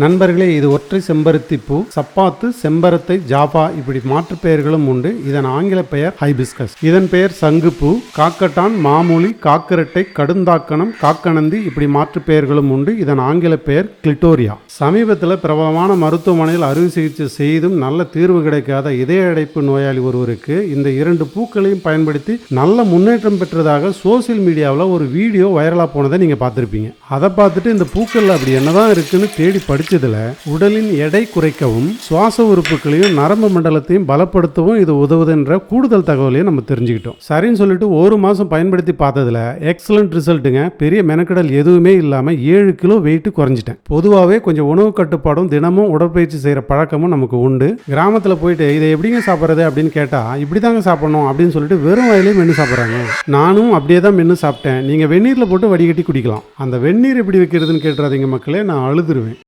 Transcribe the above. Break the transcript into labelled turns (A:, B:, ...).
A: நண்பர்களே இது ஒற்றை செம்பருத்தி பூ. சப்பாத்து செம்பரத்தை ஜாபா இப்படி மாற்று பெயர்களும் உண்டு. இதன் ஆங்கில பெயர் ஹைபிஸ்கஸ். இதன் பெயர் சங்குப்பூ காக்கட்டான் மாமூலி காக்கரட்டை கடுந்தாக்கணம் காக்கணந்தி இப்படி மாற்று பெயர்களும் உண்டு. இதன் ஆங்கில பெயர் கிளிட்டோரியா. சமீபத்தில் பிரபலமான மருத்துவமனையில் அறுவை சிகிச்சை செய்தும் நல்ல தீர்வு கிடைக்காத இதய அடைப்பு நோயாளி ஒருவருக்கு இந்த இரண்டு பூக்களையும் பயன்படுத்தி நல்ல முன்னேற்றம் பெற்றதாக சோசியல் மீடியாவில் ஒரு வீடியோ வைரலாக போனதை நீங்கள் பார்த்துருப்பீங்க. அதை பார்த்துட்டு இந்த பூக்கள் அப்படி என்னதான் இருக்குன்னு தேடி படித்ததில் உடலின் எடை குறைக்கவும் சுவாச உறுப்புகளையும் நரம்பு மண்டலத்தையும் பலப்படுத்தவும் இது உதவுதுன்ற கூடுதல் தகவலையும் நம்ம தெரிஞ்சுக்கிட்டோம். சரின்னு சொல்லிட்டு ஒரு மாதம் பயன்படுத்தி பார்த்ததில் எக்ஸலண்ட் ரிசல்ட்டுங்க பெரிய மெனக்கடல் எதுவுமே இல்லாமல் ஏழு கிலோ வெயிட் குறைஞ்சிட்டேன். பொதுவாகவே கொஞ்சம் உணவு கட்டுப்பாடும் தினமும் உடற்பயிற்சி செய்கிற பழக்கமும் நமக்கு உண்டு. கிராமத்தில் போயிட்டு இதை எப்படிங்க சாப்பிட்றது அப்படின்னு கேட்டா இப்படிதாங்க சாப்பிடணும் அப்படின்னு சொல்லிட்டு வெறும் வயலையும் மென்று சாப்பிட்றாங்க. நானும் அப்படியே தான் மென்று சாப்பிட்டேன். நீங்கள் வெந்நீரில் போட்டு வடிகட்டி குடிக்கலாம். அந்த வெந்நீர் எப்படி வைக்கிறதுன்னு கேட்டுறாதீங்க மக்களே நான் அழுதுருவேன்.